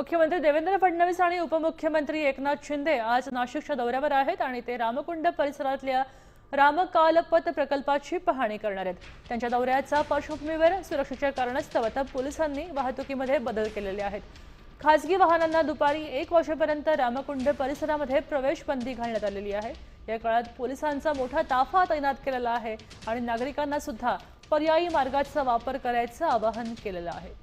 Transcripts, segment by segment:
मुख्यमंत्री देवेंद्र फडणवीस आणि उपमुख्यमंत्री एकनाथ शिंदे आज नाशिकच्या दौऱ्यावर आहेत आणि ते रामकुंड परिसरातल्या रामकालपथ प्रकल्पाची पाहणी करणार आहेत. त्यांच्या दौऱ्याच्या पार्श्वभूमीवर सुरक्षेच्या कारणास्तव आता पोलिसांनी वाहतुकीमध्ये बदल केलेले आहेत. खासगी वाहनांना दुपारी एक वाजेपर्यंत रामकुंड परिसरामध्ये प्रवेश बंदी घालण्यात आलेली आहे. या काळात पोलिसांचा मोठा ताफा तैनात केलेला आहे आणि नागरिकांना सुद्धा पर्यायी मार्गाचा वापर करायचं आवाहन केलेलं आहे.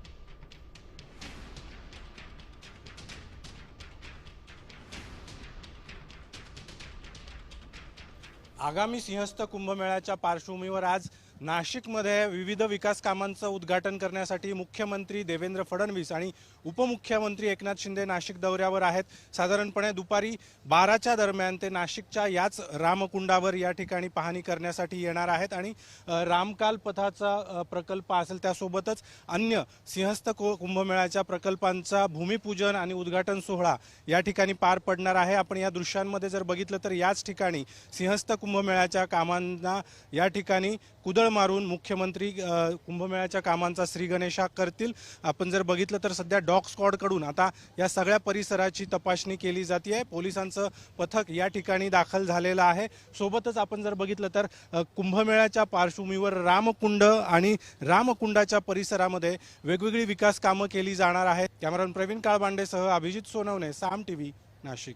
आगामी सिंहस्थ कुंभमेळ्याच्या पार्श्वभूमीवर आज नाशिकमध्ये विविध विकास कामांचं उद्घाटन करण्यासाठी मुख्यमंत्री देवेंद्र फडणवीस आणि उपमुख्यमंत्री एकनाथ शिंदे नाशिक दौऱ्यावर आहेत. साधारणपणे दुपारी बाराच्या दरम्यान ते नाशिकच्या याच रामकुंडावर या ठिकाणी पाहणी करण्यासाठी येणार आहेत आणि रामकाल पथाचा प्रकल्प असेल त्यासोबतच अन्य सिंहस्थ को कुंभमेळ्याच्या प्रकल्पांचा भूमिपूजन आणि उद्घाटन सोहळा या ठिकाणी पार पडणार आहे. आपण या दृश्यांमध्ये जर बघितलं तर याच ठिकाणी सिंहस्थ कुंभमेळ्याच्या कामांना या ठिकाणी कुदळ मारून मुख्यमंत्री कुंभमेळ्याच्या कामांचा श्रीगणेशा करतील. आपण जर बघितलं तर सध्या डॉग स्क्वॉडकडून आता या सगळ्या परिसराची तपासणी केली जाते आहे पोलिसांचं पथक या ठिकाणी दाखल झालेलं आहे. सोबतच आपण जर बघितलं तर कुंभमेळ्याच्या पार्श्वभूमीवर रामकुंड आणि रामकुंडाच्या परिसरामध्ये वेगवेगळी विकास कामं केली जाणार आहेत. कॅमेरामन प्रवीण काळबांडेसह अभिजित सोनवणे साम टीव्ही नाशिक.